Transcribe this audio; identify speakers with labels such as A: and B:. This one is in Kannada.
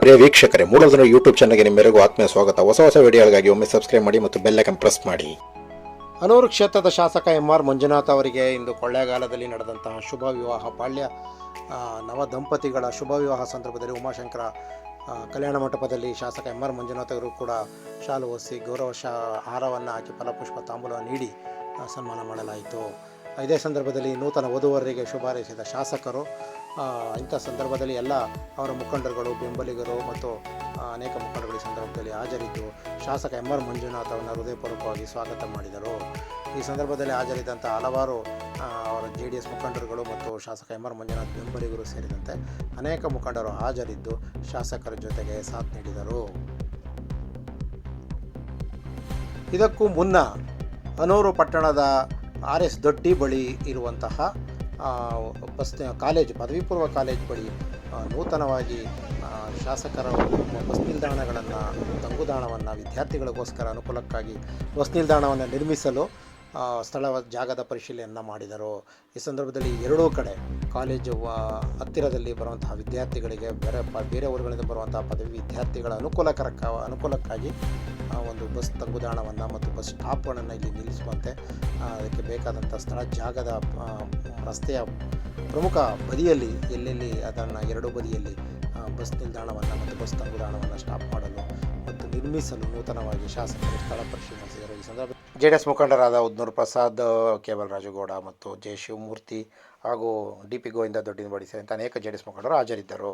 A: ಪ್ರಿಯ ವೀಕ್ಷಕರೇ, ಮೂಲದ ಯೂಟ್ಯೂಬ್ ಚಾನಲ್ಗೆ ನಿಮ್ಮೆಲ್ಲರಿಗೂ ಆತ್ಮೀಯ ಸ್ವಾಗತ. ಹೊಸ ಹೊಸ ವಿಡಿಯೋಗಳಿಗಾಗಿ ಒಮ್ಮೆ ಸಬ್ಸ್ಕ್ರೈಬ್ ಮಾಡಿ ಮತ್ತು ಬೆಲ್ಲೈಕನ್ ಪ್ರೆಸ್ ಮಾಡಿ. ಅನೂರು ಕ್ಷೇತ್ರದ ಶಾಸಕ ಎಂ ಆರ್ ಮಂಜುನಾಥ್ ಅವರಿಗೆ ಇಂದು ಕೊಳ್ಳೇಗಾಲದಲ್ಲಿ ನಡೆದಂತಹ ಶುಭ ವಿವಾಹ ಬಾಳ್ಯ ನವ ದಂಪತಿಗಳ ಶುಭ ವಿವಾಹ ಸಂದರ್ಭದಲ್ಲಿ ಉಮಾಶಂಕರ ಕಲ್ಯಾಣ ಮಂಟಪದಲ್ಲಿ ಶಾಸಕ ಎಂ ಆರ್ ಮಂಜುನಾಥ್ ಅವರು ಕೂಡ ಶಾಲು ಒಸಿ ಗೌರವ ಶಾ, ಹಾರವನ್ನು ಹಾಕಿ ಫಲಪುಷ್ಪ ತಾಂಬೂಲ ನೀಡಿ ಸನ್ಮಾನ ಮಾಡಲಾಯಿತು. ಇದೇ ಸಂದರ್ಭದಲ್ಲಿ ನೂತನ ವಧುವರರಿಗೆ ಶುಭಾರೈಸಿದ ಶಾಸಕರು ಇಂಥ ಸಂದರ್ಭದಲ್ಲಿ ಎಲ್ಲ ಅವರ ಮುಖಂಡರುಗಳು, ಬೆಂಬಲಿಗರು ಮತ್ತು ಅನೇಕ ಮುಖಂಡರುಗಳು ಸಂದರ್ಭದಲ್ಲಿ ಹಾಜರಿದ್ದು, ಶಾಸಕ ಎಂ ಆರ್ ಮಂಜುನಾಥ್ ಅವರನ್ನು ಹೃದಯಪೂರ್ವಕವಾಗಿ ಸ್ವಾಗತ ಮಾಡಿದರು. ಈ ಸಂದರ್ಭದಲ್ಲಿ ಹಾಜರಿದ್ದಂಥ ಹಲವಾರು ಅವರ ಜೆ ಡಿ ಎಸ್ ಮುಖಂಡರುಗಳು ಮತ್ತು ಶಾಸಕ ಎಂ ಆರ್ ಮಂಜುನಾಥ್ ಬೆಂಬಲಿಗರು ಸೇರಿದಂತೆ ಅನೇಕ ಮುಖಂಡರು ಹಾಜರಿದ್ದು ಶಾಸಕರ ಜೊತೆಗೆ ಸಾಥ್ ನೀಡಿದರು. ಇದಕ್ಕೂ ಮುನ್ನ, ಅನೂರು ಪಟ್ಟಣದ ಆರ್ ಎಸ್ ದೊಡ್ಡಿ ಬಳಿ ಇರುವಂತಹ ಬಸ್, ಕಾಲೇಜು ಪದವಿ ಪೂರ್ವ ಕಾಲೇಜ್ ಬಳಿ ನೂತನವಾಗಿ ಶಾಸಕರ ಬಸ್ ನಿಲ್ದಾಣಗಳನ್ನು ತಂಗುದಾಣವನ್ನು ವಿದ್ಯಾರ್ಥಿಗಳಿಗೋಸ್ಕರ ಅನುಕೂಲಕ್ಕಾಗಿ ಬಸ್ ನಿಲ್ದಾಣವನ್ನು ನಿರ್ಮಿಸಲು ಸ್ಥಳ, ಜಾಗದ ಪರಿಶೀಲನೆಯನ್ನು ಮಾಡಿದರು. ಈ ಸಂದರ್ಭದಲ್ಲಿ ಎರಡೂ ಕಡೆ ಕಾಲೇಜು ಹತ್ತಿರದಲ್ಲಿ ಬರುವಂತಹ ವಿದ್ಯಾರ್ಥಿಗಳಿಗೆ, ಬೇರೆ ಬೇರೆ ಊರುಗಳಿಂದ ಬರುವಂತಹ ಪದವಿ ವಿದ್ಯಾರ್ಥಿಗಳ ಅನುಕೂಲಕರ ಅನುಕೂಲಕ್ಕಾಗಿ ಒಂದು ಬಸ್ ತಂಗುದಾಣವನ್ನು ಮತ್ತು ಬಸ್ ಸ್ಟಾಪ್ಗಳನ್ನು ಇಲ್ಲಿ ನಿಲ್ಲಿಸುವಂತೆ ಅದಕ್ಕೆ ಬೇಕಾದಂಥ ಸ್ಥಳ, ಜಾಗದ ರಸ್ತೆಯ ಪ್ರಮುಖ ಬದಿಯಲ್ಲಿ, ಎಲ್ಲೆಲ್ಲಿ ಅದನ್ನು ಎರಡು ಬದಿಯಲ್ಲಿ ಬಸ್ ನಿಲ್ದಾಣವನ್ನು ಮತ್ತು ಬಸ್ ತಂಗುದಾಣವನ್ನು ಸ್ಟಾಪ್ ಮಾಡಲು ಮತ್ತು ನಿರ್ಮಿಸಲು ನೂತನವಾಗಿ ಶಾಸಕರು ಸ್ಥಳ ಪರಿಶೀಲಿಸಿದರು ಈ ಸಂದರ್ಭ ಜೆ ಡಿ ಎಸ್ ಮುಖಂಡರಾದ ಉದ್ನೂರು ಪ್ರಸಾದ್, ಕೇವಲ್ ರಾಜುಗೌಡ ಮತ್ತು ಜೆ ಶಿವಮೂರ್ತಿ ಹಾಗೂ ಡಿ ಪಿ ಗೋವಿಂದ ದೊಡ್ಡಿನ ಸೇರಿದಂತೆ ಅನೇಕ ಜೆ ಡಿ ಎಸ್ ಮುಖಂಡರು ಹಾಜರಿದ್ದರು.